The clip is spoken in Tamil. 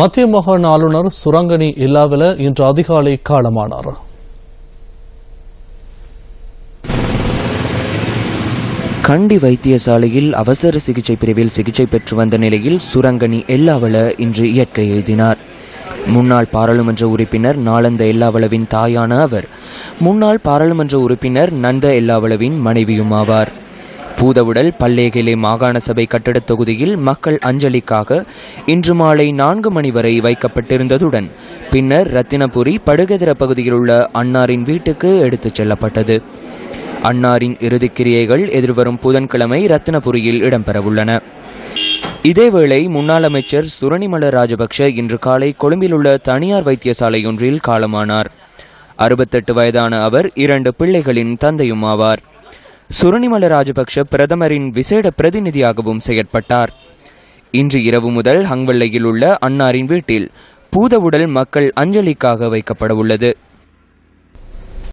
மத்திய மாகாண ஆளுநர் சுரங்கனி இல்லாவில இன்று அதிகாலை காலமானார். கண்டி வைத்தியசாலையில் அவசர சிகிச்சை பிரிவில் சிகிச்சை பெற்று வந்த நிலையில் சுரங்கனி எல்லாவள இன்று இயற்கை எழுதினார் முன்னாள் பாராளுமன்ற உறுப்பினர் நாளந்த எல்லாவளவின் தாயான அவர் முன்னாள் பாராளுமன்ற உறுப்பினர் நந்த எல்லாவளவின் மனைவியும் ஆவார் பூதவுடல் பல்லேகிலே மாகாண சபை கட்டடத் தொகுதியில் மக்கள் அஞ்சலிக்காக இன்று மாலை நான்கு மணி வரை வைக்கப்பட்டிருந்ததுடன் பின்னர் ரத்தினபுரி படுகதிர பகுதியில் உள்ள அன்னாரின் வீட்டுக்கு எடுத்துச் செல்லப்பட்டது. அன்னாரின் இறுதிக்கிரியைகள் எதிர்வரும் புதன்கிழமை ரத்தினபுரியில் இடம்பெறவுள்ளன. இதேவேளை முன்னாள் அமைச்சர் சுரணிமல ராஜபக்ஷ இன்று காலை கொழும்பில் உள்ள தனியார் வைத்தியசாலை ஒன்றில் காலமானார். அறுபத்தெட்டு வயதான அவர் இரண்டு பிள்ளைகளின் தந்தையும் ஆவார். சுரணிமல ராஜபக்ஷ பிரதமரின் விசேட பிரதிநிதியாகவும் செயற்பட்டார். இன்று இரவு முதல் ஹங்வல்லையில் உள்ள அன்னாரின் வீட்டில் பூதவுடல் மக்கள் அஞ்சலிக்காக வைக்கப்பட உள்ளது